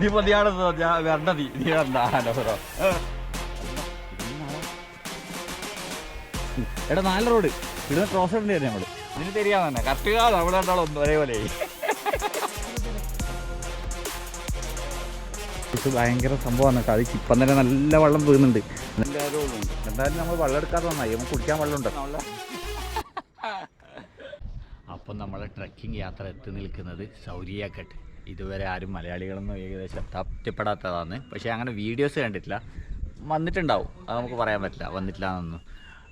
Di pa diyan na diyan, meron na di, di na na bro. എടാ നല്ല road. ഇവിടുന്ന് cross road തരും നമ്മൾ. ഇതിന് തെരിയാന്നെ കറക്റ്റ് കാലം അവിടെ രണ്ടാളും ഒന്നും ഒരേപോലെ ഇത് ഭയങ്കര സംഭവമാണ്. കേട്ടോ അത് ഇപ്പം തന്നെ നല്ല വെള്ളം വീഴുന്നുണ്ട് എന്തായാലും നമ്മൾ വെള്ളം എടുക്കാതെ നന്നായി. നമുക്ക് കുടിക്കാൻ വെള്ളം. ഉണ്ടോ ട്രക്കിംഗ് യാത്ര എത്തി നിൽക്കുന്നത് സൗരിയാക്കട്ട് ഇതുവരെ ആരും മലയാളികളൊന്നും ഏകദേശം തപ്പിപ്പെടാത്തതാണ് പക്ഷേ അങ്ങനെ വീഡിയോസ് കണ്ടിട്ടില്ല. വന്നിട്ടുണ്ടാവും. അത് നമുക്ക് പറയാൻ പറ്റില്ല. വന്നിട്ടില്ല എന്നൊന്നും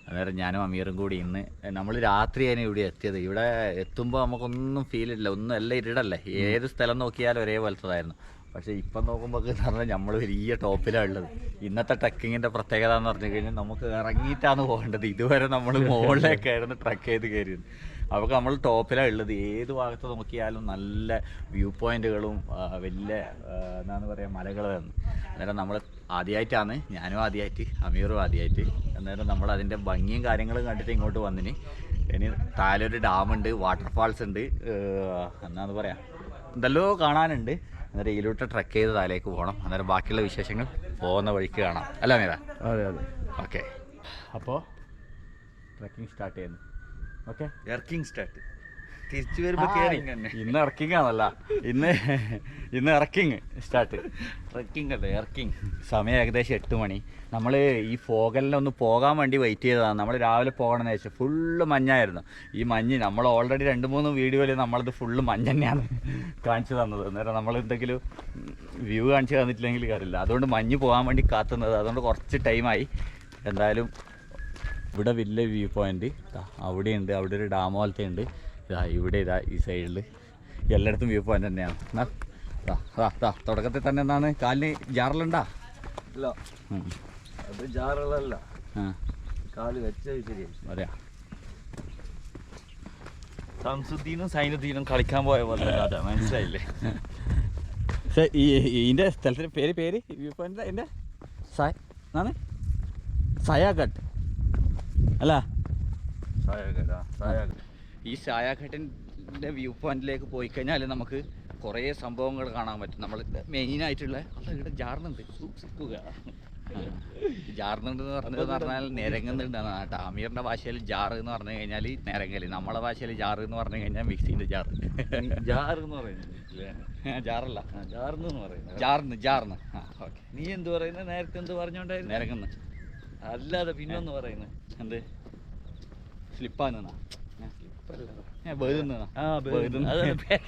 അന്നേരം ഞാനും അമീറും കൂടി ഇന്ന് നമ്മൾ രാത്രിയാണ് ഇവിടെ എത്തിയത്. ഇവിടെ എത്തുമ്പോൾ നമുക്കൊന്നും ഫീൽ ഇല്ല. ഒന്നും എല്ലാം ഇരുടല്ലേ. ഏത് സ്ഥലം നോക്കിയാലും ഒരേ ഒരേപോലത്തതായിരുന്നു. പക്ഷേ ഇപ്പം നോക്കുമ്പോൾ എന്ന് പറഞ്ഞാൽ നമ്മൾ വലിയ ടോപ്പിലാണ് ഉള്ളത് ഇന്നത്തെ ട്രക്കിങ്ങിന്റെ പ്രത്യേകത എന്ന് പറഞ്ഞു കഴിഞ്ഞാൽ നമുക്ക് ഇറങ്ങിയിട്ടാണ് പോകേണ്ടത്. ഇതുവരെ നമ്മൾ മുകളിലേക്കായിരുന്നു ട്രക്ക് ചെയ്ത് കയറിയത്. അപ്പോൾ നമ്മൾ ടോപ്പിലാണ് ഉള്ളത്. ഏത് ഭാഗത്ത് നോക്കിയാലും നല്ല വ്യൂ പോയിന്റുകളും വലിയ എന്താണെന്ന് പറയുക മലകളാണ് അന്നേരം നമ്മൾ ആദ്യമായിട്ടാണ് ഞാനും ആദ്യമായിട്ട് അമീറും ആദ്യമായിട്ട് അന്നേരം നമ്മൾ അതിന്റെ ഭംഗിയും കാര്യങ്ങളും കണ്ടിട്ട് ഇങ്ങോട്ട് വന്നിന്. ഇനി താഴെ ഒരു ഡാമുണ്ട് വാട്ടർഫാൾസ് ഉണ്ട് എന്നാന്ന് പറയാം എന്തെല്ലോ കാണാനുണ്ട്. അന്നേരം ഇതിലോട്ട് ട്രക്ക് ചെയ്ത് താലേക്ക് പോകണം അന്നേരം ബാക്കിയുള്ള വിശേഷങ്ങൾ പോകുന്ന വഴിക്ക് കാണാം. അല്ല അമീറ? അതെ അതെ. ഓക്കെ. അപ്പോൾ ട്രക്കിംഗ് സ്റ്റാർട്ട് ചെയ്യുന്നു. ഓക്കെ. ഇറക്കിങ് സ്റ്റാർട്ട് തിരിച്ചു വരുമ്പോ തന്നെ. ഇന്ന് ഇറക്കിംഗ് ആണല്ല. ഇന്ന് ഇന്ന് ഇറക്കിങ് സ്റ്റാർട്ട് ട്രക്കിംഗ് അല്ലേ? സമയം ഏകദേശം എട്ട് മണി. നമ്മൾ ഈ ഫോഗലിനൊന്ന് പോകാൻ വേണ്ടി വെയിറ്റ് ചെയ്തതാണ് നമ്മൾ രാവിലെ പോകണമെന്ന് വെച്ചാൽ ഫുള്ള് മഞ്ഞായിരുന്നു. ഈ മഞ്ഞ് നമ്മൾ ഓൾറെഡി രണ്ട് മൂന്ന് വീഡിയോയിൽ നമ്മളത് ഫുള്ള് മഞ്ഞ് തന്നെയാണ് കാണിച്ചു തന്നത്. അന്നേരം നമ്മൾ എന്തെങ്കിലും വ്യൂ കാണിച്ചു തന്നിട്ടില്ലെങ്കിൽ കാര്യമില്ല. അതുകൊണ്ട് മഞ്ഞ് പോകാൻ വേണ്ടി കാത്തുന്നത്. അതുകൊണ്ട് കുറച്ച് ടൈമായി എന്തായാലും ഇവിടെ വലിയ വ്യൂ പോയിന്റ് അവിടെ ഉണ്ട് അവിടെ ഒരു ഡാം പോലത്തെ ഉണ്ട്. ഇതാ ഇവിടെ ഇതാ ഈ സൈഡിൽ എല്ലായിടത്തും വ്യൂ പോയിന്റ് തന്നെയാണ്. എന്നാ തുടക്കത്തിൽ തന്നെ എന്താണ്? കാലിന് ജാറലുണ്ടാ? ഇല്ല. അത് കാൽ പറയാ. സംസുദ്ദീനും സൈനുദ്ദീനും കളിക്കാൻ പോയ പോലെ മനസ്സിലായില്ലേ? പക്ഷേ ഈ ഇതിന്റെ സ്ഥലത്തിന്റെ പേര് പേര്? വ്യൂ പോയിന്റ് അതിന്റെ സായ എന്നാണ് സയാഘട്ട് അല്ല. ഈ ചായാഘട്ടിന്റെ വ്യൂ പോയിന്റിലേക്ക് പോയി കഴിഞ്ഞാൽ നമുക്ക് കുറേ സംഭവങ്ങൾ കാണാൻ പറ്റും. നമ്മൾ മെയിനായിട്ടുള്ള ഇവിടെ ജാർന്നുണ്ട്. സൂക്ഷിക്കുക. ജാർന്നുണ്ട് എന്ന് പറഞ്ഞത് പറഞ്ഞാൽ നിരങ്ങുന്നുണ്ടെന്നാണ് കേട്ടോ. അമീറിന്റെ ഭാഷയിൽ ജാറ് എന്ന് പറഞ്ഞു കഴിഞ്ഞാൽ നിരങ്ങൽ. നമ്മളെ ഭാഷയിൽ ജാറ് എന്ന് പറഞ്ഞു കഴിഞ്ഞാൽ മിക്സിന്റെ ജാറ് ജാറ് എന്ന് പറയുന്നത്? ജാറല്ല. ജാർന്ന് എന്ന് പറയുന്നത്. ജാർന്ന് ജാർന്ന്. ആ ഓക്കെ. നീ എന്ത് പറയുന്നത് നേരത്തെ എന്ത് പറഞ്ഞോണ്ടായിരുന്നു? നിരങ്ങുന്നു. അല്ലാതെ പിന്നൊന്ന് പറയുന്നത് എന്ത്? സ്ലിപ്പാന്നാ സ്ലിപ്പല്ല. ഞാൻ ബേതുന്നാ ആ ബേദം. അതാണ് പേ-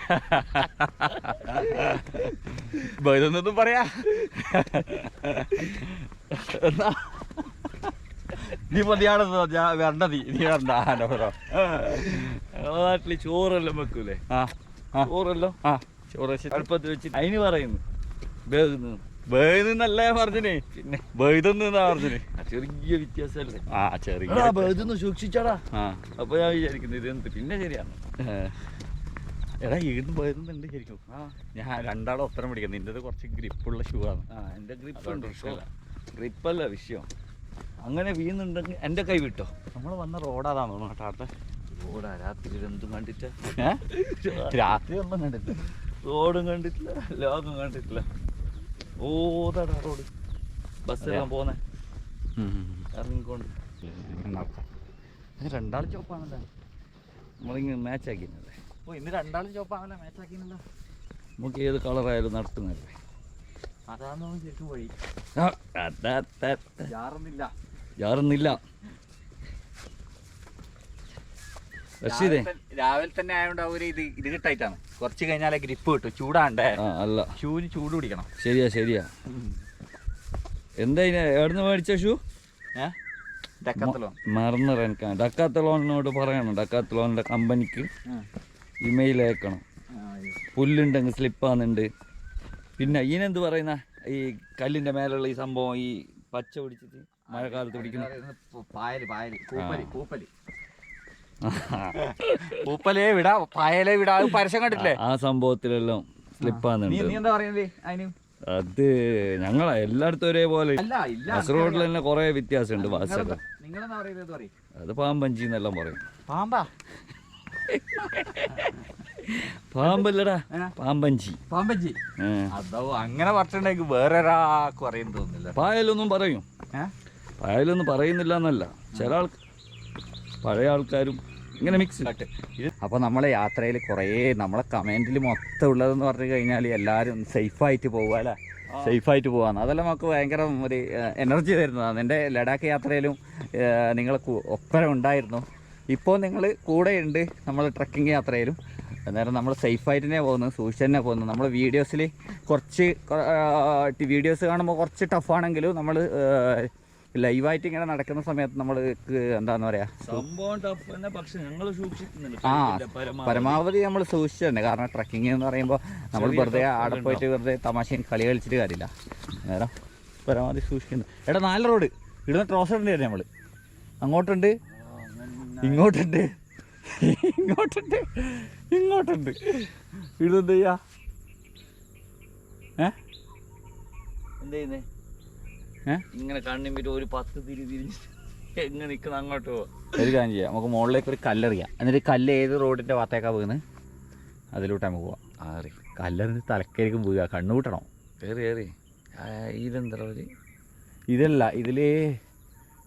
ബൈതൊന്നും പറയാ. എന്നാ? നീ മതിയാണെന്ന് ഞാൻ വരണ്ട നീ. നീ വരണ്ട. ആനോ ഞങ്ങളെ നാട്ടിൽ ചോറെല്ലാം വെക്കൂലേ? ചോറല്ലോ? ചോറ് അടുപ്പത്ത് വെച്ചിട്ട്. അതിന് പറയുന്നു. ബേന്ന് ബൈതെന്നല്ല ഞാൻ പറഞ്ഞിന് പിന്നെ ബൈതെന്നാ പറഞ്ഞിന് ചെറിയ വ്യത്യാസമല്ലേ? ആ ചെറിയ ബേന്ന് സൂക്ഷിച്ചടാ. അപ്പൊ ഞാൻ വിചാരിക്കുന്നു ഇതെന്ത്? പിന്നെ ശരിയാണ്. എടാ ഈടുന്ന് ബൈതുന്നുണ്ട് ശരിക്കും. ഞാൻ രണ്ടാളും ഉത്തരം പിടിക്കാം. നിന്റെത് കുറച്ച് ഗ്രിപ്പുള്ള ഷൂ ആണ്. എന്റെ ഗ്രിപ്പ് ഉണ്ട്. ഗ്രിപ്പല്ല വിഷയം. അങ്ങനെ വീഴുന്നുണ്ടെങ്കിൽ എന്റെ കൈ വിട്ടോ? നമ്മൾ വന്ന റോഡാതാന്ന് തോന്നുന്നു കേട്ടോ റോഡാ രാത്രി എന്തും കണ്ടിട്ട. രാത്രി ഒന്നും കണ്ടിട്ടില്ല. റോഡും കണ്ടിട്ടില്ല. ലോകം കണ്ടിട്ടില്ല. ഓതാടാ റോഡ്. ബസ്സെല്ലാം പോന്നെ. ഇറങ്ങിക്കൊണ്ട്. രണ്ടാളും ചോപ്പാണല്ലേ നമ്മളിങ്ങനെ മാച്ച് ആക്കിയിരുന്നല്ലേ ഓ ഇന്ന് രണ്ടാളും ചോപ്പാണല്ലേ മാച്ച് ആക്കിയല്ലോ നമുക്ക് ഏത് കളറായാലും നടത്തുന്നല്ലേ അതാന്ന് ശരിക്കും വഴി ആ, അതാ, അതാ. ജാറുന്നില്ല റഷീദേ രാവിലെ തന്നെ ആയതുകൊണ്ട് അവർ ഇത് കിട്ടായിട്ടാണ്. കുറച്ച് കഴിഞ്ഞാലേ ഗ്രിപ്പ് കിട്ടും. ചൂടാണ്ടേ. അല്ല. ഷൂവിന് ചൂട് പിടിക്കണം. ശരിയാ ശരിയാ. എന്താ എവിടുന്ന് മേടിച്ച ഷൂ? ഏഹ് ഡക്കത്തലോ മറന്നു എനിക്ക് ഡക്കാത്തലോണിനോട് പറയണം. ഡക്കാത്തലോണിന്റെ കമ്പനിക്ക് ഇമെയിൽ അയക്കണം. പുല്ലുണ്ടെങ്കിൽ സ്ലിപ്പാകുന്നുണ്ട് പിന്നെ ഇതിനെന്ത് പറയുന്ന? ഈ കല്ലിന്റെ മേലുള്ള ഈ സംഭവം ഈ പച്ച പിടിച്ചിട്ട് മഴക്കാലത്ത് പിടിക്കുന്ന പായൽ പായൽ. കൂപ്പൽ, കൂപ്പൽ. പൂപ്പലേ വിടാ പായലേ വിടാ പരസ്യം കണ്ടിട്ടില്ലേ? ആ സംഭവത്തിലെല്ലാം നീ സ്ലിപ്പാകുന്നുണ്ട്. നീ എന്താ പറയുന്നത് അതിന് അത് ഞങ്ങളെ എല്ലായിടത്തും ഒരേപോലെ ഇല്ല കാസർഗോഡിൽ തന്നെ കുറെ വ്യത്യാസമുണ്ട് പറയും? അത് പാമ്പഞ്ചി എന്നെല്ലാം പറയും. പാമ്പാ? പാമ്പല്ലടാ പാമ്പഞ്ചി. പാമ്പഞ്ചി? അതോ അങ്ങനെ പറഞ്ഞിട്ടുണ്ടെങ്കിൽ വേറെ ഒരാൾക്ക് അറിയാൻ തോന്നില്ല പായലൊന്നും പറയും. പായലൊന്നും പറയുന്നില്ല എന്നല്ല ചില ആൾ പഴയ ആൾക്കാരും ഇങ്ങനെ മിക്സ് അപ്പോൾ നമ്മളെ യാത്രയിൽ കുറേ നമ്മളെ കമന്റിൽ മൊത്തം ഉള്ളതെന്ന് പറഞ്ഞു കഴിഞ്ഞാൽ എല്ലാവരും സേഫായിട്ട് പോകുക അല്ലേ? സേഫായിട്ട് പോവാന്ന്. അതെല്ലാം നമുക്ക് ഭയങ്കര ഒരു എനർജി തരുന്നതാണ് എന്റെ ലഡാക്ക് യാത്രയിലും നിങ്ങൾ ഒപ്പരം ഉണ്ടായിരുന്നു. ഇപ്പോൾ നിങ്ങൾ കൂടെയുണ്ട് നമ്മൾ ട്രക്കിംഗ് യാത്രയിലും. അന്നേരം നമ്മൾ സേഫായിട്ട് തന്നെ പോകുന്നത് സൂക്ഷിച്ച് തന്നെ പോകുന്നത്. നമ്മൾ വീഡിയോസിൽ കുറച്ച് വീഡിയോസ് കാണുമ്പോൾ കുറച്ച് ടഫാണെങ്കിലും നമ്മൾ ലൈവായിട്ട് ഇങ്ങനെ നടക്കുന്ന സമയത്ത് നമ്മൾ എന്താന്ന് പറയാ? സംഭവം ടഫ് തന്നെ പക്ഷെ ഞങ്ങൾ സൂക്ഷിക്കുന്നുണ്ട്. ആ പരമാവധി. നമ്മൾ സൂക്ഷിച്ചിട്ടുണ്ട്. കാരണം ട്രക്കിംഗ് എന്ന് പറയുമ്പോൾ നമ്മൾ വെറുതെ ആടെ പോയിട്ട് വെറുതെ തമാശയും കളി കളിച്ചിട്ട് കാര്യമില്ല. നേരം പരമാവധി സൂക്ഷിക്കുന്നു. എടാ നാല് റോഡ് ഇവിടുന്ന് ട്രോസ് ഇടേണ്ടി നമ്മൾ അങ്ങോട്ടുണ്ട്. ഇങ്ങോട്ടുണ്ട്. ഇങ്ങോട്ടുണ്ട്. ഇങ്ങോട്ടുണ്ട്. ഇവിടുന്ന് എന്ത് ചെയ്യാ. ഏ? എന്ത് ചെയ്യുന്നേ? ഇങ്ങനെ കണ്ണിമ്പിട്ട് ഒരു പത്ത് തിരി തിരിഞ്ഞ് എങ്ങനെ നിൽക്കുന്ന അങ്ങോട്ട് പോവാ. ഒരു കാര്യം ചെയ്യാം. നമുക്ക് മുകളിലേക്ക് ഒരു കല്ലെറിയാം. എന്നിട്ട് കല്ല് ഏത് റോഡിന്റെ ഭാഗത്തേക്കാ വീണ്? അതിലോട്ട് നമുക്ക് പോവാം. ആറി. കല്ലെറിഞ്ഞ് തലക്കേരിക്കും പോവുക കണ്ണുകൂട്ടണം കയറി കയറി ഇതെന്താ ഒരു? ഇതല്ല ഇതിൽ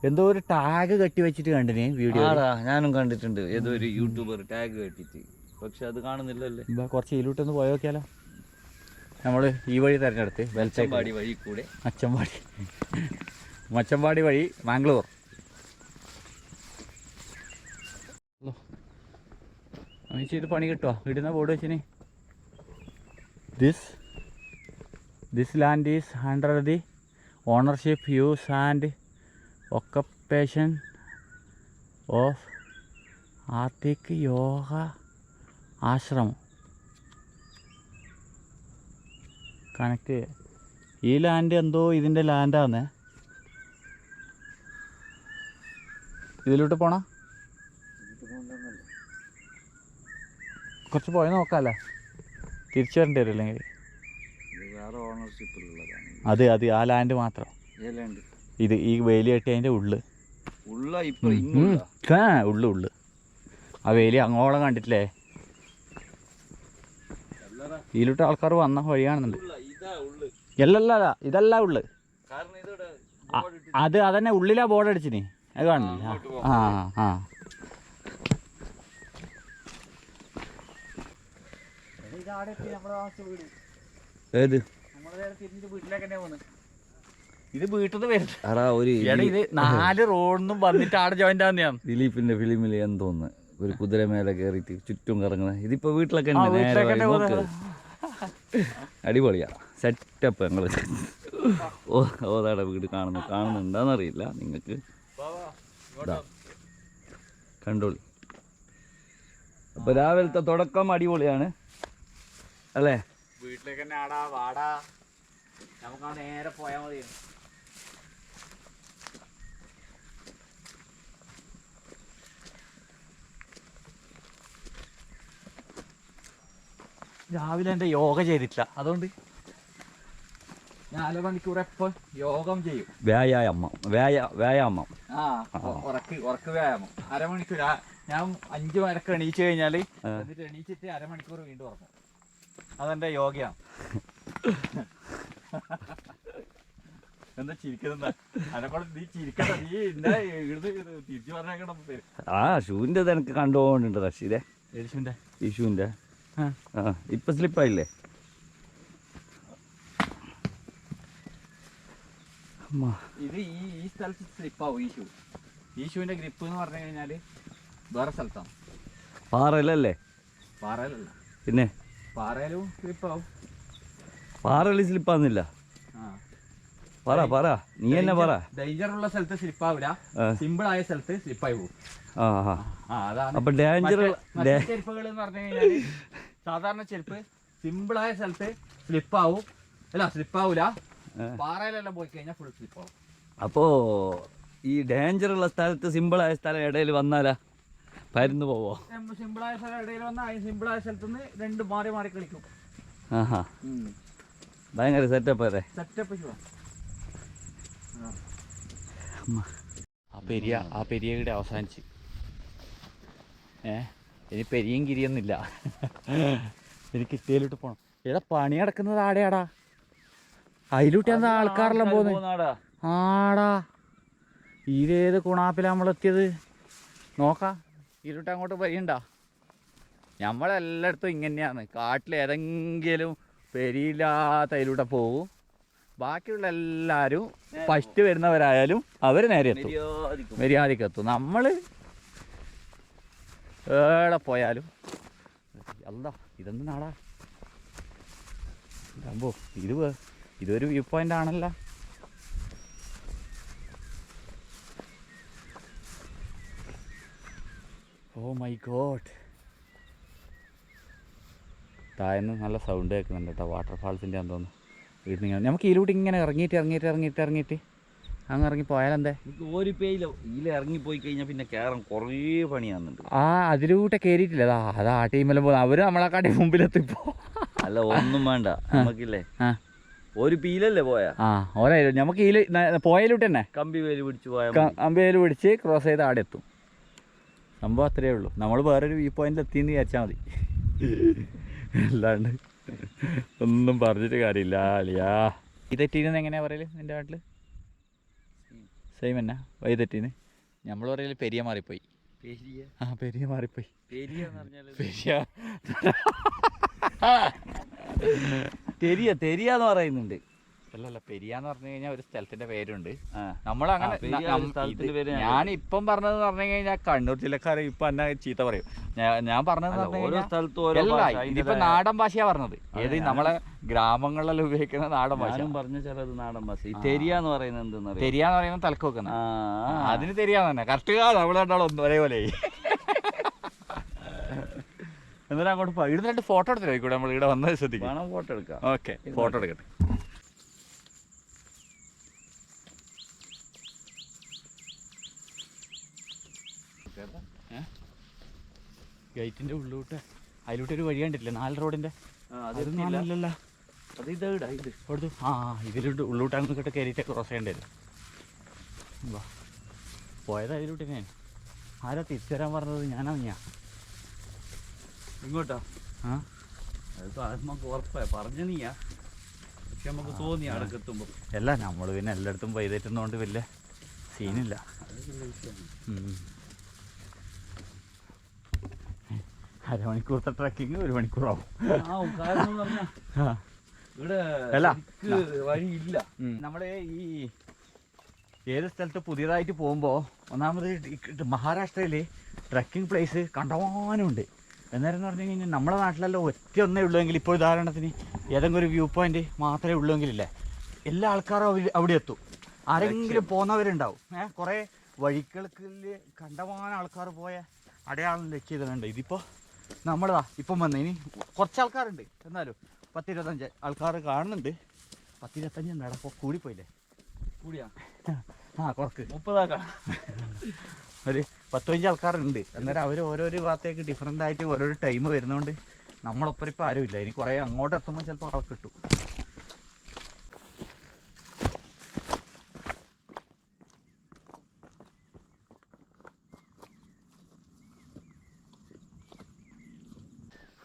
എന്തോ ഒരു ടാഗ് കെട്ടി വെച്ചിട്ട് കണ്ടിന് വീഡിയോ. ആടാ ഞാനും കണ്ടിട്ടുണ്ട്. ഏതോ ഒരു യൂട്യൂബർ ടാഗ് കെട്ടിട്ട് പക്ഷെ അത് കാണുന്നില്ലല്ലേ? കുറച്ച് ഇതിലോട്ടൊന്ന് പോയി നോക്കിയാലോ? നമ്മൾ ഈ വഴി തിരഞ്ഞെടുത്ത് വെൽച്ചമ്പാടി വഴി കൂടെ. മച്ചമ്പാടി മച്ചമ്പാടി വഴി മാംഗ്ലൂർ. അമിച്ച് ഇത് പണി കിട്ടുമോ ഇടുന്ന ബോർഡ് വെച്ചിന്. This this land is under the ownership use and occupation of Arctic Yoga Ashramam connect ഈ ലാൻഡ് എന്തോ ഇതിന്റെ ലാൻഡാന്ന് ഇതിലോട്ട് പോണ? കുറച്ച് പോയി നോക്കാല്ലേ? തിരിച്ചു വരേണ്ടി വരും അല്ലെങ്കിൽ? അതെ അതെ ആ ലാൻഡ് മാത്രം. ഇത് ഈ വേലി കെട്ടി അതിന്റെ ഉള്ളു ഉള്ളു? ഉള്ളു ആ വേലി അങ്ങോളം കണ്ടിട്ടില്ലേ? ഇതിലോട്ട് ആൾക്കാർ വന്ന വഴിയാണെന്നുണ്ട്. അല്ലല്ല ഇതല്ല ഉള്ളു. അത് അതന്നെ ഉള്ളിലാ ബോർഡ് അടിച്ചിന് അത് കാണുന്നു ആ ആ ഏത്? ഇത് വീട്ടിൽ ഇത് നാല് റോഡിന്നും വന്നിട്ട് ആടെ ജോയിന്റ് ആവുന്ന ദിലീപിന്റെ ഫിലിമിൽ എന്തോന്ന് ഒരു കുതിര മേലെ കയറിയിട്ട് ചുറ്റും കറങ്ങുന്നത് ഇതിപ്പോ വീട്ടിലൊക്കെ ആ, സെറ്റപ്പ് ഞങ്ങൾ ഓ ഓതാടെ വീട് കാണുന്നു. കാണുന്നുണ്ടെന്നറിയില്ല. നിങ്ങൾക്ക് ഇതാ. കണ്ടോളി. അപ്പൊ രാവിലത്തെ തുടക്കം അടിപൊളിയാണ്. അല്ലേ? വീട്ടിലേക്ക് തന്നെ ആടാ വാടാ. നമുക്ക് നേരെ പോയാ മതി രാവിലെ എന്റെ യോഗ ചെയ്തിട്ടില്ല. അതുകൊണ്ട് നാല് മണിക്കൂർ എപ്പോ യോഗം ചെയ്യും. വ്യായാമം വ്യായ വ്യായാമം. ആ ഉറക്ക് ഉറക്ക് വ്യായാമം. അരമണിക്കൂർ ഞാൻ അഞ്ചു മരക്ക് എണീച്ചു കഴിഞ്ഞാൽ എന്നിട്ട് എണീച്ചിട്ട് അരമണിക്കൂർ വീണ്ടും ഉറങ്ങും. അതെന്റെ യോഗയാണ്. എന്താ ചിരിക്കുന്ന? നീ ചിരിക്കണ്ട നീ എന്താ തിരിച്ചു പറഞ്ഞേക്കണം ആ ഷൂവിന്റെ എനിക്ക് കണ്ടുപോകുന്നുണ്ട് റഷീദേ. ഈ ആ. ആ ഇപ്പൊ സ്ലിപ്പായില്ലേ ഇത് ഈ ഈ സ്ഥലത്ത് സ്ലിപ്പാവും ഈ ഷൂ ഈ ഷൂവിന്റെ ഗ്രിപ്പ് എന്ന് പറഞ്ഞു കഴിഞ്ഞാൽ വേറെ സ്ഥലത്താണ്. പാറയിലല്ലേ? പാറയിലല്ല. പിന്നെ? പാറയിലും സ്ലിപ്പാവും പാറയിൽ സ്ലിപ്പാന്നില്ല പറ പറ. നീ തന്നെ പറ. ഡേഞ്ചർ ഉള്ള സ്ഥലത്ത് സ്ലിപ്പാവില്ല ആവില്ല. സിമ്പിൾ ആയ സ്ഥലത്ത് സ്ലിപ്പായി പോകും. ആ ആ. ആ അപ്പൊ ഡേഞ്ചർ ചെരുപ്പുകൾ എന്ന് പറഞ്ഞു കഴിഞ്ഞാൽ സാധാരണ ചെരുപ്പ് സിമ്പിൾ ആയ സ്ഥലത്ത് സ്ലിപ്പ് ആവും. അല്ല സ്ലിപ്പ് ആവൂല പാറയിലെല്ലാം പോയി കഴിഞ്ഞാൽ ഫുൾ സ്ലിപ്പ് ആവും. അപ്പോ ഈ ഡേഞ്ചർ ഉള്ള സ്ഥലത്ത് ആയ സ്ഥലം ഇടയിൽ വന്നാലാ? പരുന്ന് പോവോ? സിമ്പിൾ ആയ സ്ഥലം ഇടയിൽ വന്നാൽ സിമ്പിൾ ആയ സ്ഥലത്ത് നിന്ന് രണ്ട് മാറി മാറി കളിക്കും. ആഹാ. ഭയങ്കര സെറ്റപ്പ് അല്ലേ? സെറ്റപ്പ് ആ. പെരിയ ആ പെരിയ അവസാനിച്ച്. ഏ ഇനി പെരിയും കിരിയൊന്നുമില്ല. എനിക്ക് കിട്ടിയതിലോട്ട് പോണം. ഇവിടെ പണി നടക്കുന്നത് ആടെയാടാ? അതിലൂട്ടി എന്താ ആൾക്കാരെല്ലാം പോകുന്നത് ആടാ. ഇതേത് കുണാപ്പില നമ്മളെത്തിയത്? നോക്കാം. ഇരുട്ട് അങ്ങോട്ട് വഴിയുണ്ടോ നമ്മളെല്ലായിടത്തും ഇങ്ങനെയാണ്. കാട്ടിൽ ഏതെങ്കിലും പെരിയില്ലാത്ത അതിലൂടെ പോകും ബാക്കിയുള്ള എല്ലാവരും ഫസ്റ്റ് വരുന്നവരായാലും അവർ നേരെ എത്തും. മര്യാദയ്ക്ക് എത്തും. നമ്മൾ ഏടെ പോയാലും. അല്ല ഇതെന്ത് നാടാ? അമ്പോ ഇത് ഇതൊരു വ്യൂ പോയിന്റ് ആണല്ലോ. ഓ മൈ ഗോഡ് താഴ്ന്ന് നല്ല സൗണ്ട് കേൾക്കുന്നുണ്ട് കേട്ടോ. വാട്ടർഫാൾസിന്റെ ആണെന്ന് തോന്നുന്നു. വീട്ടിൽ നിന്ന് നമുക്ക് ഇതിലൂടെ ഇങ്ങനെ ഇറങ്ങിയിട്ട് ഇറങ്ങിയിട്ട് ഇറങ്ങിയിട്ട് ഇറങ്ങിയിട്ട് അങ്ങ് ഇറങ്ങി പോയാലെന്തേ ഒരു പേയിലോ ഇതിൽ ഇറങ്ങിപ്പോയി കഴിഞ്ഞാൽ പിന്നെ കയറാൻ കുറേ പണിയാകുന്നുണ്ട് ആ അതിലൂടെ കയറിയിട്ടില്ല അതാ അതാ ആ ടീമെല്ലാം പോകുന്നത്. അവർ നമ്മളെക്കാട്ടി മുമ്പിലെത്തിപ്പോ. അല്ല ഒന്നും വേണ്ട. നമുക്കില്ലേ? ആ. ഒരു പീലല്ലേ പോയ? ആ ഓരായാലും നമുക്ക് ഈ പോയാലൂട്ട് തന്നെ. കമ്പി വേൽ പിടിച്ച് പോയാൽ വേൽ പിടിച്ച് ക്രോസ് ചെയ്ത് ആടെ എത്തും. സംഭവം അത്രയേ ഉള്ളൂ. നമ്മൾ വേറൊരു വ്യൂ പോയിന്റിൽ എത്തിയെന്ന് വിചാരിച്ചാൽ മതി. അല്ലാണ്ട് ഒന്നും പറഞ്ഞിട്ട് കാര്യമില്ല. അലിയാ ഈ തെറ്റീന്ന് എങ്ങനെയാ പറയൽ നിന്റെ നാട്ടിൽ? സെയിം എന്നാ വൈ തെറ്റീന്ന് നമ്മൾ പറയൽ പെരിയ മാറിപ്പോയി. പെരിയ? ആ പെരിയ മാറിപ്പോയി. പെരിയ പെരിയ. തെരിയ തെരിയാന്ന് പറയുന്നുണ്ട്. അല്ലല്ല പെരിയാന്ന് പറഞ്ഞു കഴിഞ്ഞാൽ ഒരു സ്ഥലത്തിന്റെ പേരുണ്ട്. നമ്മളങ്ങനെ നമ്മൾ അങ്ങനെ ഞാൻ ഇപ്പം പറഞ്ഞത് പറഞ്ഞു കഴിഞ്ഞാൽ കണ്ണൂർ ജില്ലക്കാരെ ഇപ്പൊ എന്നെ ചീത്ത പറയും. ഞാൻ- പറഞ്ഞത് ഓരോ സ്ഥലത്തും അല്ല ഇതിപ്പോ നാടൻ ഭാഷയാ പറഞ്ഞത്. ഏത് നമ്മളെ ഗ്രാമങ്ങളിലെല്ലാം ഉപയോഗിക്കുന്ന നാടൻ ഭാഷ പറഞ്ഞ ചിലത് നാടൻ ഭാഷ. ഈ തെരിയാന്ന് പറയുന്നത് എന്താ തെരിയാന്ന് പറയുന്നത് തലക്ക് വെക്കുന്ന. അതിന് തെരിയാന്ന് തന്നെ. കറക്റ്റ് ഒന്നും ഒരേപോലെ. എന്നിട്ട് അങ്ങോട്ട് പോയി ഇവിടെ രണ്ട് ഫോട്ടോ എടുത്തിട്ട് കൂടെ നമ്മൾ ഇവിടെ വന്നത് ശ്രദ്ധിക്കും. വേണം ഫോട്ടോ എടുക്കാം. ഓക്കെ ഫോട്ടോ എടുക്കട്ടെ. ഗേറ്റിന്റെ ഉള്ളിലോട്ട്. അതിലോട്ട് ഒരു വഴി കണ്ടിട്ടില്ലേ? നാല് റോഡിന്റെ? അതൊന്നും ആണല്ലല്ലോ. അത് ഇതാ ഇത്. കൊടുത്തു ആ ഇതിലോട്ട് ഉള്ളോട്ട് കേട്ട് കയറിയിട്ട് ക്രോസ് ചെയ്യേണ്ടി വരും വാ പോയത് അതിലോട്ട് ഞാൻ ആരാ തിരിച്ചു വരാൻ പറഞ്ഞത്? ഞാനാ ഞാൻ ഇങ്ങോട്ടാ? ആ? അത് നമുക്ക് ഉറപ്പായ പറഞ്ഞ നീയാ. പക്ഷെ നമുക്ക് തോന്നി അവിടെ എത്തുമ്പോ അല്ല നമ്മൾ പിന്നെ എല്ലായിടത്തും വൈതെറ്റുന്നതുകൊണ്ട് വലിയ സീനില്ല. അരമണിക്കൂർ അരമണിക്കൂറത്തെ ട്രക്കിങ് ഒരു മണിക്കൂറാവും. ഇവിടെ വഴിയില്ല. നമ്മുടെ ഈ ഏത് സ്ഥലത്ത് പുതിയതായിട്ട് പോകുമ്പോൾ ഒന്നാമത് മഹാരാഷ്ട്രയിൽ ട്രക്കിംഗ് പ്ലേസ് കണ്ടമാനമുണ്ട്. അന്നേരം എന്ന് പറഞ്ഞു കഴിഞ്ഞാൽ നമ്മുടെ നാട്ടിലല്ലോ ഒറ്റ ഒന്നേ ഉള്ളൂവെങ്കിൽ ഇപ്പോൾ ഉദാഹരണത്തിന് ഏതെങ്കിലും ഒരു വ്യൂ പോയിന്റ് മാത്രമേ ഉള്ളുവെങ്കിലില്ലേ എല്ലാ ആൾക്കാരും അവർ അവിടെ എത്തും. ആരെങ്കിലും പോകുന്നവരുണ്ടാവും ഏഹ് കുറേ വഴിക്കൾക്കിൽ കണ്ടമാനം ആൾക്കാർ പോയ അടയാളം ലക്ഷ്യതുണ്ട് ഇതിപ്പോൾ നമ്മളതാ ഇപ്പം വന്ന്. ഇനി കുറച്ച് ആൾക്കാരുണ്ട്. എന്നാലും പത്തിരുപത്തഞ്ച് ആൾക്കാർ കാണുന്നുണ്ട്. പത്തിരുപത്തഞ്ച് നടപ്പോൾ കൂടിപ്പോയില്ലേ? കൂടിയാ? ആ കുറക്ക്. മുപ്പതാക്കാം ഒരു പത്തുവഞ്ച് ആൾക്കാരുണ്ട്. അന്നേരം അവർ ഓരോരോ ഭാഗത്തേക്ക് ഡിഫറെന്റ് ആയിട്ട് ഓരോരോ ടൈം വരുന്നതുകൊണ്ട് നമ്മളൊപ്പം ഇപ്പം ആരുമില്ല ഇനി കുറേ അങ്ങോട്ട് എത്തുമ്പോൾ ചിലപ്പോൾ ആൾ കിട്ടും.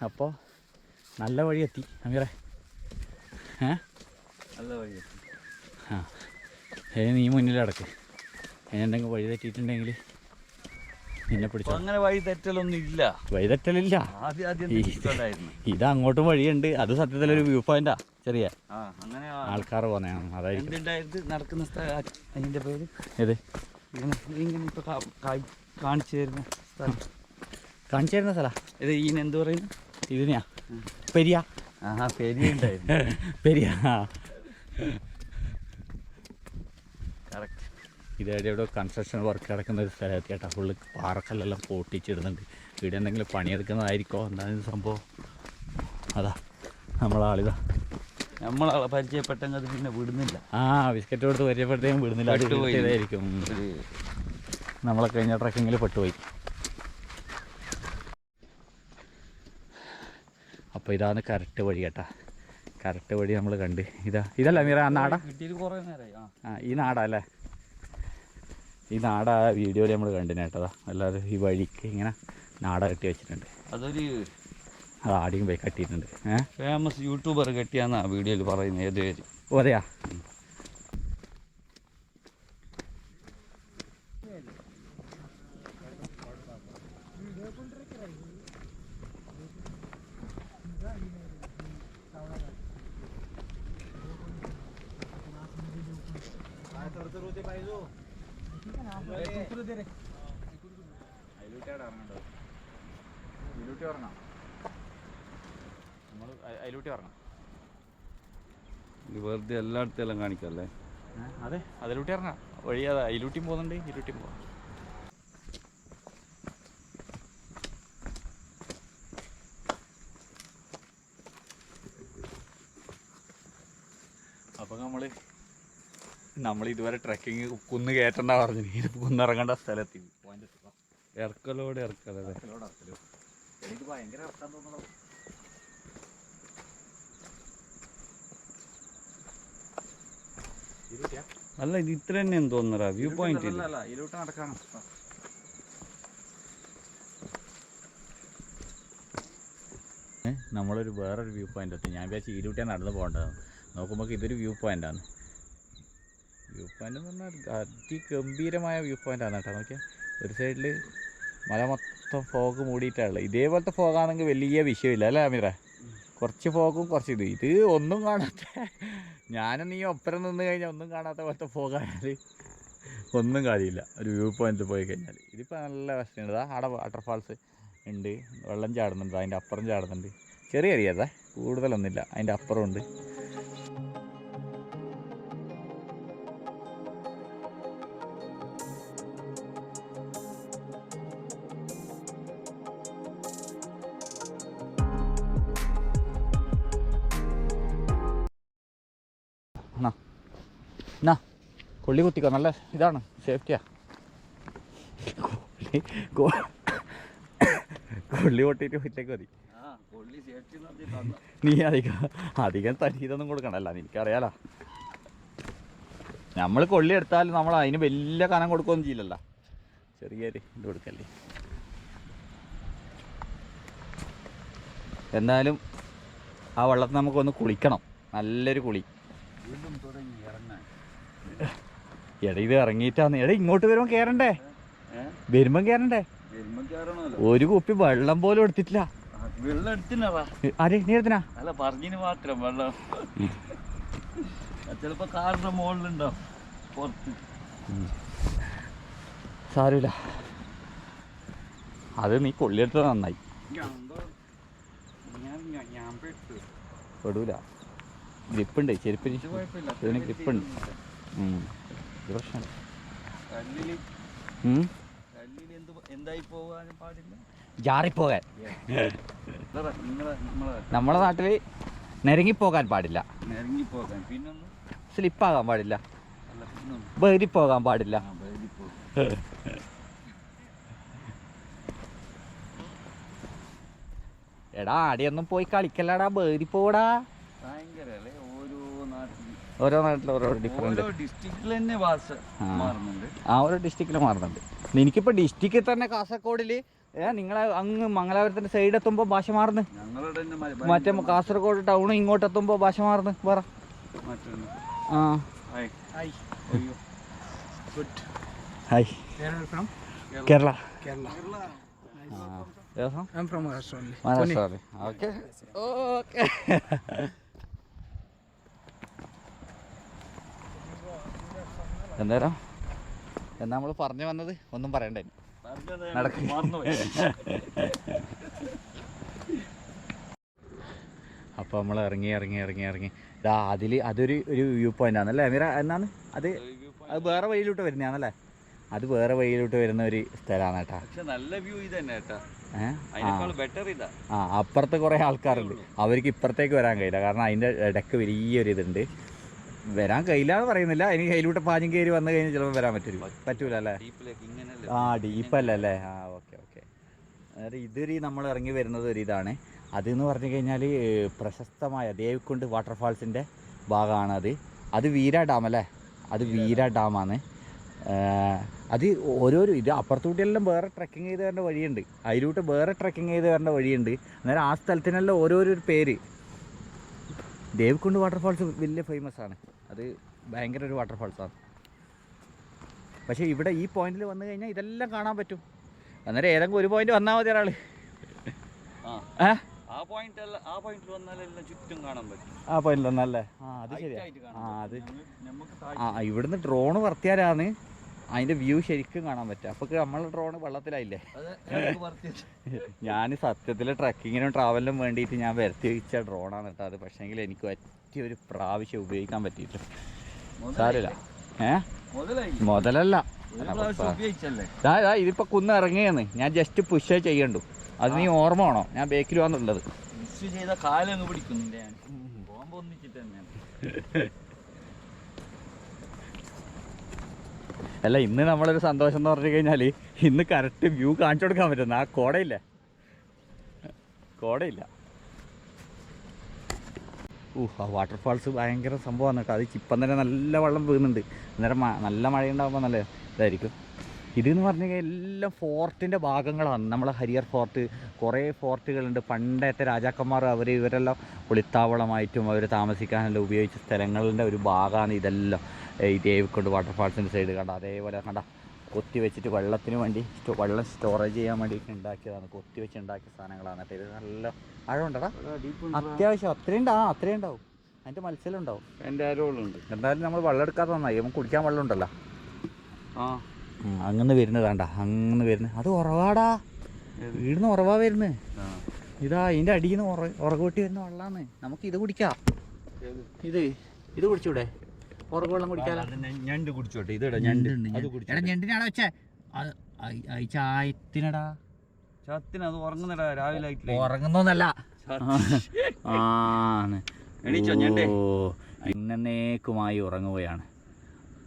അപ്പോൾ നല്ല വഴി എത്തി. അങ്ങനെ ഏ? നല്ല വഴി എത്തി. ആ. ഏ നീ മുന്നിലടക്ക്. എന്തെങ്കിലും വഴി തെറ്റിയിട്ടുണ്ടെങ്കിൽ പിടിച്ചോ? അങ്ങനെ വഴി തെറ്റലൊന്നും ഇല്ല. വഴിതെറ്റലില്ല. ആദ്യം ആദ്യം ഇത് അങ്ങോട്ട് വഴിയുണ്ട്. അത് സത്യത്തിൽ ഒരു വ്യൂ പോയിന്റാ ചെറിയ. ആ അങ്ങനെ ആൾക്കാർ പോകുന്നതാണ് അതായിരിക്കും. നടക്കുന്ന സ്ഥലം അതിന്റെ പേര്? ഏത്? ഇങ്ങനെ ഇങ്ങനെ ഇപ്പൊ കാണിച്ചു തരുന്ന സ്ഥലം. കാണിച്ചു തരുന്ന സ്ഥല? ഇത് ഈന് എന്ത് പറയുന്നു? ഇതിനെയാ? പെരിയ ആ. പെരിയ? ഉണ്ടായിരുന്നു പെരിയ കറക്റ്റ് ഇത് എവിടെ എവിടെ കൺസ്ട്രക്ഷൻ വർക്ക് നടക്കുന്ന ഒരു സ്ഥലത്ത് കേട്ടോ. ഫുള്ള് പാറക്കല്ലെല്ലാം പൊട്ടിച്ചിടുന്നുണ്ട്. ഇവിടെ എന്തെങ്കിലും പണിയെടുക്കുന്നതായിരിക്കോ? എന്താണ് സംഭവം? അതാ നമ്മളാളിതാ. നമ്മളാളെ പരിചയപ്പെട്ടെങ്കിൽ അത് പിന്നെ വിടുന്നില്ല. ആ ബിസ്ക്കറ്റ് കൊടുത്ത് പരിചയപ്പെടുത്തേക്കും വിടുന്നില്ല. ഇതായിരിക്കും നമ്മളെ കഴിഞ്ഞ ട്രക്കിങ്ങിൽ പെട്ടുപോയി. അപ്പോൾ ഇതാണ് കറക്റ്റ് വഴി കേട്ടാ. കറക്റ്റ് വഴി നമ്മൾ കണ്ട്. ഇതാ ഇതല്ല മീറ ആ നാടാ? ആ ഈ നാടാ അല്ലേ? ഈ നാടാ വീഡിയോയിൽ നമ്മൾ കണ്ടിന് കേട്ടതാ അല്ലാതെ ഈ വഴിക്ക് ഇങ്ങനെ നാട കെട്ടി വെച്ചിട്ടുണ്ട്. അതൊരു അത് ആടിയും പോയി കട്ടിയിട്ടുണ്ട്. ഫേമസ് യൂട്യൂബർ കെട്ടിയാന്നാ വീഡിയോയിൽ പറയുന്നത് ഏത് പേര്? ഓ അതെയാ നമ്മൾ അതിലൂട്ടി ഇത് വെറുതെ എല്ലായിടത്തും എല്ലാം കാണിക്കല്ലേ? അതെ അതിലൂട്ടി ഇറങ്ങാം വഴി അതാ അതിലൂട്ടിയും പോകുന്നുണ്ട് ഇരുട്ടിയും പോകാം അപ്പം നമ്മൾ നമ്മൾ ഇതുവരെ ട്രക്കിങ് കുന്ന് കയറ്റണ്ട പറഞ്ഞു. ഇത് കുന്നിറങ്ങേണ്ട സ്ഥലത്തി പോയിന്റ് ഇറക്കലോട് ഇറക്കലോടെ. ഇറക്കലല്ലേ എനിക്ക് ഭയങ്കര ഇറക്കാൻ തോന്നുന്നു. അല്ല ഇത് ഇത്ര തന്നെ തോന്നുന്നറാ വ്യൂ പോയിന്റ് ഇല്ല? അല്ല ഇതിലോട്ട് നടക്കാണ്. നമ്മളൊരു വേറൊരു വ്യൂ പോയിന്റ് എത്തി. ഞാൻ വിചാരിച്ചു ഇരുട്ടിയാണ് നടന്നു പോകേണ്ടതാണ്. നോക്കുമ്പോൾ ഇതൊരു വ്യൂ പോയിന്റാണ് വ്യൂ പോയിന്റ് എന്ന് പറഞ്ഞാൽ അതിഗംഭീരമായ വ്യൂ പോയിന്റാണ് കേട്ടോ. നോക്കിയാൽ ഒരു സൈഡിൽ മല മൊത്തം ഫോഗ് മൂടിയിട്ടാണുള്ളത് ഇതേപോലത്തെ ഫോഗാണെങ്കിൽ വലിയ വിഷയമില്ല അല്ലേ അമീറ? കുറച്ച് ഫോക്കും കുറച്ച് ഇത്. ഇത് ഒന്നും കാണാത്ത ഞാനും നീ ഒപ്പരം നിന്ന് കഴിഞ്ഞാൽ ഒന്നും കാണാത്ത പോലത്തെ ഫോക്കായാൽ ഒന്നും കാര്യമില്ല. ഒരു വ്യൂ പോയിന്റിൽ പോയി കഴിഞ്ഞാൽ ഇതിപ്പോൾ നല്ല വശമുണ്ട് ഇതാ അവിടെ വാട്ടർഫാൾസ് ഉണ്ട്. വെള്ളം ചാടുന്നുണ്ട്. അതിന്റെ അപ്പുറം ചാടുന്നുണ്ട്. ചെറിയ ഏരിയ അതാ. കൂടുതലൊന്നുമില്ല. അതിന്റെ അപ്പുറം കൊള്ളി കുത്തിക്കോ നല്ല ഇതാണ് സേഫ്റ്റിയാ. കൊള്ളി കൊള്ളി പൊട്ടിയിട്ട് വീട്ടിലേക്ക് മതി നീ അധികം അധികം തരീതൊന്നും കൊടുക്കണല്ല എനിക്കറിയാലോ നമ്മൾ കൊള്ളി എടുത്താൽ നമ്മൾ അതിന് വലിയ കനം കൊടുക്കുകയൊന്നും ചെയ്യില്ലല്ലോ. ചെറിയൊരു ഇത് കൊടുക്കല്ലേ. എന്തായാലും ആ വെള്ളത്തിൽ നമുക്കൊന്ന് കുളിക്കണം. നല്ലൊരു കുളി. വീണ്ടും തുടങ്ങി. എടാ ഇത് ഇറങ്ങിയിട്ടാന്ന് എടാ ഇങ്ങോട്ട് വരുമ്പോൾ കയറണ്ടേ ഏഹ് വരുമ്പം കയറണ്ടേ വരുമ്പോ കയറണമല്ലോ ഒരു കുപ്പി വെള്ളം പോലും എടുത്തിട്ടില്ല. വെള്ളം നീ എടുത്തിനാ? അല്ല പറഞ്ഞു മാത്രം വെള്ളം. ചിലപ്പോ കാറിന്റെ മുകളിലുണ്ടോ പുറത്ത്. സാരമില്ല. അത് നീ കൊള്ളിയെടുത്തത് നന്നായി. പെടൂല. ഗ്രിപ്പുണ്ട് ചെരുപ്പിന്. ഗ്രിപ്പുണ്ട്. ഇത് കല്ലിൽ ഉം. ജാറിപ്പോകാൻ. നമ്മളെ നാട്ടിൽ പോകാൻ പാടില്ല. സ്ലിപ്പാകാൻ പാടില്ല. ബേരിപ്പോകാൻ പാടില്ല. എടാ ആടെയൊന്നും പോയി കളിക്കല്ലടാ ബേരി പോടാ ഭയങ്കര അല്ലേ ഓരോ നാട്ടിൽ ഓരോ നാട്ടിലും ഓരോ ഡിഫറെന്റ് ഡിസ്ട്രിക്റ്റിൽ തന്നെ ഭാഷ. മാറുന്നുണ്ട്. ആ ഓരോ ഡിസ്ട്രിക്റ്റിൽ മാറുന്നുണ്ട്. എനിക്കിപ്പോൾ ഡിസ്ട്രിക്റ്റിൽ തന്നെ കാസർഗോഡിൽ നിങ്ങൾ നിങ്ങളെ അങ്ങ് മംഗലാപുരത്തിന്റെ സൈഡ് എത്തുമ്പോൾ ഭാഷ മാറുന്നു. മറ്റേ കാസർഗോഡ് ടൗൺ ഇങ്ങോട്ട് എത്തുമ്പോൾ ഭാഷ മാറുന്നു. ആ. Hi. are Kerala. only. Maharashtra okay okay എന്തായാലും? എന്നാ നമ്മൾ പറഞ്ഞു വന്നത് ഒന്നും പറയണ്ടേ നടക്ക്. അപ്പോൾ നമ്മൾ ഇറങ്ങി ഇറങ്ങി ഇറങ്ങി ഇറങ്ങി. ഇതാ അതിൽ അതൊരു ഒരു വ്യൂ പോയിന്റ് ആണല്ലേ? അമീറ എന്നാണ്? അത് അത് വേറെ വഴിയിലോട്ട് വരുന്നതാണല്ലേ? അത് വേറെ വഴിയിലോട്ട് വരുന്ന ഒരു സ്ഥലമാണ് കേട്ടാ. നല്ല വ്യൂ ഇത് തന്നെ കേട്ടാ ആ. അപ്പുറത്ത് കുറേ ആൾക്കാരുണ്ട്. അവർക്ക് ഇപ്പുറത്തേക്ക് വരാൻ കഴിയില്ല. കാരണം അതിന്റെ ഇടയ്ക്ക് വലിയൊരു ഇതുണ്ട് വരാൻ കഴിയില്ല എന്ന് പറയുന്നില്ല. ഇനി കയ്യിലൂടെ പാഞ്ഞും കയറി വന്നു കഴിഞ്ഞാൽ ചിലപ്പോൾ വരാൻ പറ്റില്ല പറ്റൂല. അല്ലേ? ആ ഡീപ്പല്ല അല്ലേ? ആ ഓക്കെ ഓക്കെ. അതായത് ഇതൊരു നമ്മൾ ഇറങ്ങി വരുന്നത് ഒരു ഇതാണ്. അതെന്ന് പറഞ്ഞു കഴിഞ്ഞാൽ പ്രശസ്തമായ ദേവിക്കുണ്ട് വാട്ടർഫാൾസിന്റെ ഭാഗമാണ് അത്. അത് വീര ഡാം അല്ലേ? അത് വീര ഡാമാണ്. അത് ഓരോരോ ഇത് അപ്പുറത്തൂട്ടിയെല്ലാം വേറെ ട്രക്കിംഗ് ചെയ്ത് വരേണ്ട വഴിയുണ്ട്. അതിലൂട്ട് വേറെ ട്രക്കിംഗ് ചെയ്ത് വരേണ്ട വഴിയുണ്ട്. അന്നേരം ആ സ്ഥലത്തിനെല്ലാം ഓരോരോ പേര്. ദേവിക്കുണ്ട് വാട്ടർഫാൾസ് വലിയ ഫേമസ് ആണ്. അത് ഭയങ്കര ഒരു വാട്ടർഫാൾസാണ് പക്ഷേ ഇവിടെ ഈ പോയിന്റിൽ വന്നു കഴിഞ്ഞാൽ ഇതെല്ലാം കാണാൻ പറ്റും. അന്നേരം ഏതെങ്കിലും ഒരു പോയിന്റ് വന്നാൽ മതി ഒരാൾ ആ. പോയിന്റ് ആ പോയിന്റിൽ വന്നാലെല്ലാം ചുറ്റും കാണാൻ പറ്റും. ആ വന്നല്ലേ ആ അത് ശരിയാ. ആ അത് ആ ഇവിടുന്ന് ഡ്രോണ് വർത്തിയാലാണ് അതിന്റെ വ്യൂ ശരിക്കും കാണാൻ പറ്റുക. അപ്പൊ നമ്മളെ ഡ്രോണ് വെള്ളത്തിലായില്ലേ? ഞാൻ സത്യത്തിൽ ട്രക്കിങ്ങിനും ട്രാവലിനും വേണ്ടിയിട്ട് ഞാൻ വരുത്തി വെച്ച ഡ്രോണാണ് കേട്ടോ അത്. പക്ഷേങ്കിൽ എനിക്ക് പറ്റിയ ഒരു പ്രാവശ്യം ഉപയോഗിക്കാൻ പറ്റിയില്ല സാരമില്ല. ഏ? മുതലല്ല. ഇതിപ്പോ കുന്ന് ഇറങ്ങിയെന്ന്. ഞാൻ ജസ്റ്റ് പുഷ് ചെയ്യണ്ടു. അത് നീ ഓർമ്മ ആണോ ഞാൻ ബേക്കിൽ വന്നുള്ളത് അല്ല ഇന്ന് നമ്മളൊരു സന്തോഷം എന്ന് പറഞ്ഞു കഴിഞ്ഞാൽ ഇന്ന് കറക്റ്റ് വ്യൂ കാണിച്ചു കൊടുക്കാൻ പറ്റുന്ന ആ കോടയില്ല? കോടയില്ല. ഊഹ് ആ വാട്ടർഫാൾസ് ഭയങ്കര സംഭവമാണ്. കേട്ടോ. അത് ഇപ്പം തന്നെ നല്ല വെള്ളം വീണുണ്ട്. അന്നേരം നല്ല മഴയുണ്ടാകുമ്പോൾ നല്ല ഇതായിരിക്കും. ഇതെന്ന് പറഞ്ഞു കഴിഞ്ഞാൽ എല്ലാം ഫോർട്ടിന്റെ ഭാഗങ്ങളാണ്. നമ്മളെ ഹരിയർ ഫോർട്ട് കുറേ ഫോർട്ടുകളുണ്ട്. പണ്ടത്തെ രാജാക്കന്മാർ അവർ ഇവരെല്ലാം ഒളിത്താവളമായിട്ടും അവർ താമസിക്കാനെല്ലാം ഉപയോഗിച്ച സ്ഥലങ്ങളുടെ ഒരു ഭാഗമാണ് ഇതെല്ലാം. ഈ ദേവിക്കൊണ്ട് വാട്ടർഫാൾസിന്റെ സൈഡ് കണ്ട? അതേപോലെ കണ്ട? കൊത്തി വെച്ചിട്ട് വെള്ളത്തിന് വേണ്ടി വെള്ളം സ്റ്റോറേജ് ചെയ്യാൻ വേണ്ടിയിട്ട് ഉണ്ടാക്കിയതാണ്. കൊത്തി വെച്ച് ഉണ്ടാക്കിയ സാധനങ്ങളാണ് കേട്ടോ. ഇത് നല്ല ആഴമുണ്ടടാ അത്യാവശ്യം അത്രയും ഉണ്ട് ആ അത്രയും ഉണ്ടാവും. അതിന്റെ മത്സ്യം ഉണ്ടാവും ആരോളുണ്ട് എന്തായാലും നമ്മൾ വെള്ളം എടുക്കാതെ നന്നായി. നമുക്ക് കുടിക്കാൻ വെള്ളം ഉണ്ടല്ലോ. ആ. അങ്ങനെ വരുന്നത് വേണ്ട അങ്ങനെ വരുന്നത്. അത് ഉറവാടാ. വീടിന്ന് ഉറവാ വരുന്നത്. ഇതാ ഇതിന്റെ അടിയിൽ നിന്ന് ഉറ ഉറകൊട്ടി വരുന്ന വെള്ളമാണ് നമുക്ക് ഇത് കുടിക്കാം. ഇത് ഇത് കുടിച്ചൂടെ? ഉറക വെള്ളം കുടിക്കാലോ? ഞണ്ട് കുടിച്ചോട്ടെ. ഇതെടാ ഞണ്ട്. അത് എടാ ഞണ്ടിനാണോ വെച്ചേ? ചായത്തിനടാ. ചത്തിന് അത് ഉറങ്ങുന്നടാ രാവിലെ ആയിട്ടില്ല? ഉറങ്ങുന്നല്ല ചത്ത്. ആണ്. എണീച്ചോ, ഞണ്ടേ? ഓ ഉറങ്ങുകയാണ്.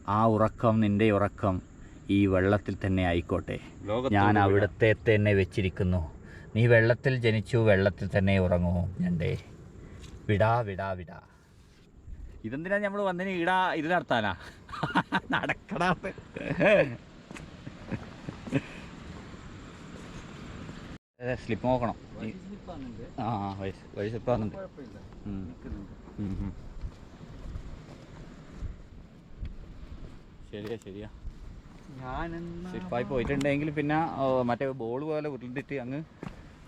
ആ ഉറക്കം നിന്റെ ഉറക്കം ഈ വെള്ളത്തിൽ തന്നെ ആയിക്കോട്ടെ. ഞാൻ വിട. അവിടത്തെ തന്നെ വെച്ചിരിക്കുന്നു. നീ വെള്ളത്തിൽ ജനിച്ചു വെള്ളത്തിൽ തന്നെ ഉറങ്ങൂ ഞണ്ടേ. വിടാ വിടാ വിടാ. ഇതെന്തിനാ നമ്മൾ വന്നതിന് ഈടാ ഇത് നടത്താനാ? നടക്കടാ സ്ലിപ്പ് നോക്കണം. ആ ആ, വഴി സ്ലിപ്പ് ആകുന്നുണ്ട്. ശരിയാ ശരിയാ. സ്ലിപ്പായി പോയിട്ടുണ്ടെങ്കിൽ പിന്നെ മറ്റേ ബോൾ പോലെ ഉരുണ്ടിട്ട് അങ്ങ്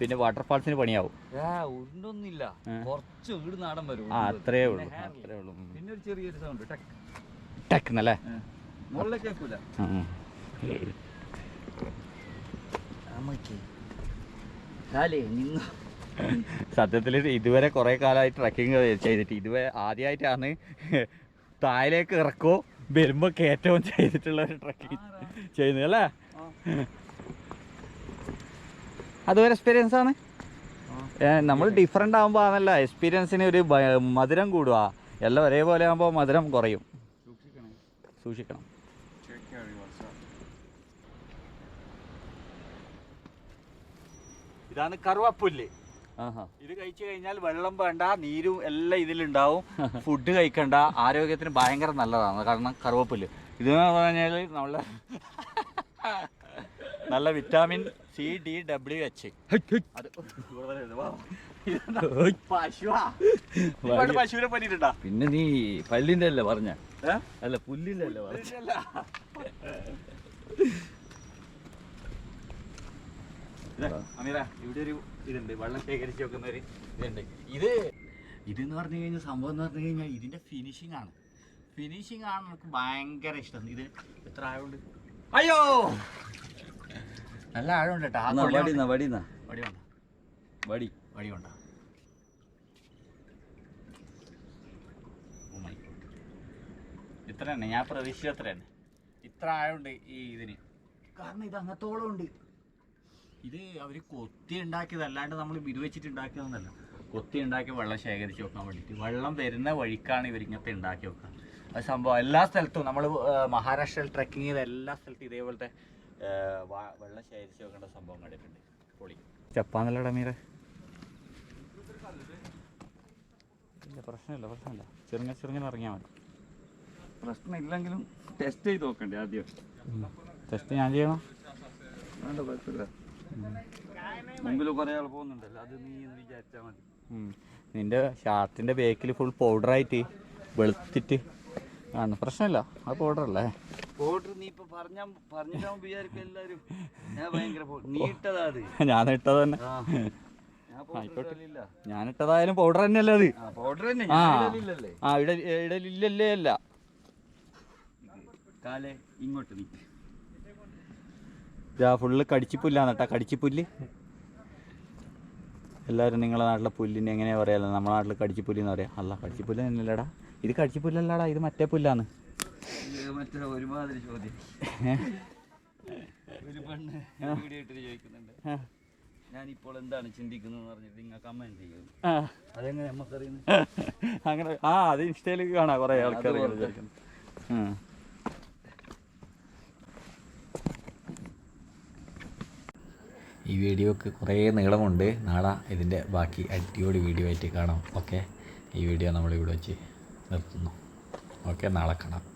പിന്നെ വാട്ടർഫാൾസിന് പണിയാവും. ആ, ഉരുണ്ടൊന്നുമില്ല. കുറച്ച് വീട് നാടൻ വരും. അത്രേ ഉള്ളൂ. അത്രേ ഉള്ളൂ. പിന്നെ ഒരു ചെറിയൊരു സൗണ്ട് ടക്ക് ടക്കുന്നല്ലേ മുകളിലെ കേൾക്കൂല ഉം. നിന്ന് സത്യത്തിൽ ഇതുവരെ കുറേ കാലമായി ട്രക്കിംഗ് ചെയ്തിട്ട് ഇതുവരെ ആദ്യമായിട്ടാണ് താഴേക്ക് ഇറക്കോ വരുമ്പോൾ കയറ്റവും ചെയ്തിട്ടുള്ള ഒരു ട്രക്കിംഗ് ചെയ്യുന്നത് അല്ലേ? അതൊരു എക്സ്പീരിയൻസ് ആണ്? നമ്മൾ ഡിഫറെന്റ് ആകുമ്പോൾ ആണല്ല എക്സ്പീരിയൻസിന് ഒരു മധുരം കൂടുക. എല്ലാം ഒരേപോലെ ആകുമ്പോൾ മധുരം കുറയും. സൂക്ഷിക്കണേ. ഇതാണ് കറുവപ്പുല്ല്. ഇത് കഴിച്ചു കഴിഞ്ഞാൽ വെള്ളം വേണ്ട നീരും എല്ലാം ഇതിലുണ്ടാവും. ഫുഡ് കഴിക്കണ്ട ആരോഗ്യത്തിന് ഭയങ്കര നല്ലതാണ്. കാരണം കറുവപ്പുല്ല്. ഇതെന്ന് പറഞ്ഞാൽ നമ്മളെ നല്ല vitamin C D W H പശുവിനെ പറ്റിട്ടുണ്ടാ പിന്നെ നീ പല്ലിന്റെ അല്ലേ പറഞ്ഞ? അല്ല പുല്ലിന്റെ അല്ലേ പറഞ്ഞ? അമീറ ഇവിടെ ഒരു ഇതുണ്ട്. വെള്ളം ശേഖരിച്ച് വെക്കുന്ന ഒരു ഇതുണ്ട്. ഇത് ഇതെന്ന് പറഞ്ഞു കഴിഞ്ഞാൽ സംഭവം എന്ന് പറഞ്ഞു കഴിഞ്ഞാൽ ഇതിന്റെ ഫിനിഷിംഗ് ആണ്. ഫിനിഷിംഗ് ആണ് എനിക്ക് ഭയങ്കര ഇഷ്ടം. ഇത് എത്ര ആയതുകൊണ്ട് അയ്യോ! നല്ല ആഴമുണ്ട് കേട്ടോ ആ കൊള്ളി വടിന്നാ വടി വടി വടി. വേണ്ട Oh. ഇത്ര തന്നെ ഞാൻ പ്രതീക്ഷിച്ച അത്ര തന്നെ ഇത്ര ആഴമുണ്ട് ഈ ഇതിന്. കാരണം ഇത് അങ്ങത്തോളം ഉണ്ട്. ഇത് അവർ കൊത്തി ഉണ്ടാക്കിയത് അല്ലാണ്ട് നമ്മൾ ഇത് വെച്ചിട്ട് ഉണ്ടാക്കിയതൊന്നല്ല കൊത്തി ഉണ്ടാക്കി വെള്ളം ശേഖരിച്ച് വെക്കാൻ വേണ്ടിയിട്ട്. വെള്ളം വരുന്ന വഴിക്കാണ് ഇവർ ഇങ്ങനത്തെ ഉണ്ടാക്കി വെക്കുക. അത് സംഭവം എല്ലാ സ്ഥലത്തും നമ്മൾ മഹാരാഷ്ട്രയിൽ ട്രക്കിംഗ് ചെയ്ത എല്ലാ സ്ഥലത്തും ഇതേപോലത്തെ വെള്ളം ശേഖരിച്ച് വെക്കേണ്ട സംഭവം കണ്ടിട്ടുണ്ട്. പൊളി. ചപ്പാന്നല്ലടാ മീറെ ഇല്ല പ്രശ്നമില്ല പ്രശ്നമില്ല. ചെറുങ്ങനെ ചെറുങ്ങനെ ഇറങ്ങിയാൽ മതി. പ്രശ്നമില്ലെങ്കിലും ടെസ്റ്റ് ചെയ്ത് നോക്കണ്ടേ ആദ്യം. ടെസ്റ്റ് ഞാൻ ചെയ്യണം? വേണ്ട കുഴപ്പമില്ല. മുമ്പിൽ കുറേ ആൾ പോകുന്നുണ്ടല്ലോ അത് നീ വിചാരിച്ചാൽ മതി. നിന്റെ ഷർട്ടിന്റെ ബേക്കിൽ ഫുൾ പൗഡറായിട്ട് വെളുത്തിട്ട് ആണ്. പ്രശ്നമില്ല. അത് പൗഡർ അല്ലേ? പൗഡർ നീ ഇപ്പൊ പറഞ്ഞാ പറഞ്ഞിട്ടാ വിചാരിക്കും എല്ലാരും. ഞാൻ ഭയങ്കര നീ ഇട്ടതാ അത്. ഞാൻ ഇട്ടത് തന്നെ. ഞാനിട്ടതായാലും പൗഡർ തന്നെയല്ലേ അത്? ആ പൗഡർ തന്നെ. ആ. ഇടലില്ലല്ലേ? ആ ഇട ഇടലില്ലല്ലേ അല്ല. കാലേ ഇങ്ങോട്ട് നീ. ഇതാ ഫുള്ള് കടിച്ചിപ്പുല്ലാന്ന് കേട്ടാ. കടിച്ചിപ്പുല്ല്? എല്ലാവരും നിങ്ങളുടെ നാട്ടിലെ പുല്ലിന് എങ്ങനെയാ പറയാലോ നമ്മുടെ നാട്ടിൽ കടിച്ചിപ്പുല്ല് എന്ന് പറയാ. അല്ല കടിച്ചിപ്പുല്ല് തന്നെയല്ലടാ. ഇത് കടിച്ചിപ്പുല്ലല്ലടാ ഇത് മറ്റേ മറ്റേ ഒരുമാതിരി ചോദ്യം. ഒരു പെണ്ണ് വീഡിയോ ഇട്ടിട്ട് ചോദിക്കുന്നുണ്ട്. ഞാനിപ്പോൾ എന്താണ് ചിന്തിക്കുന്നത് പറഞ്ഞിട്ട് നിങ്ങൾ കമന്റ് ചെയ്യും. ആ. അതെങ്ങനെ നമുക്കറിയുന്നത് അങ്ങനെ ആ അത് ഇൻസ്റ്റയിൽ കാണാം കുറേ ആൾക്കാർ. ഈ വീഡിയോക്ക് കുറേ നീളമുണ്ട്. നാളെ ഇതിന്റെ ബാക്കി അടിപൊളി വീഡിയോ ആയിട്ട് കാണാം. ഓക്കെ? ഈ വീഡിയോ നമ്മളിവിടെ വെച്ച് നിർത്തുന്നു. ഓക്കെ നാളെ കാണാം.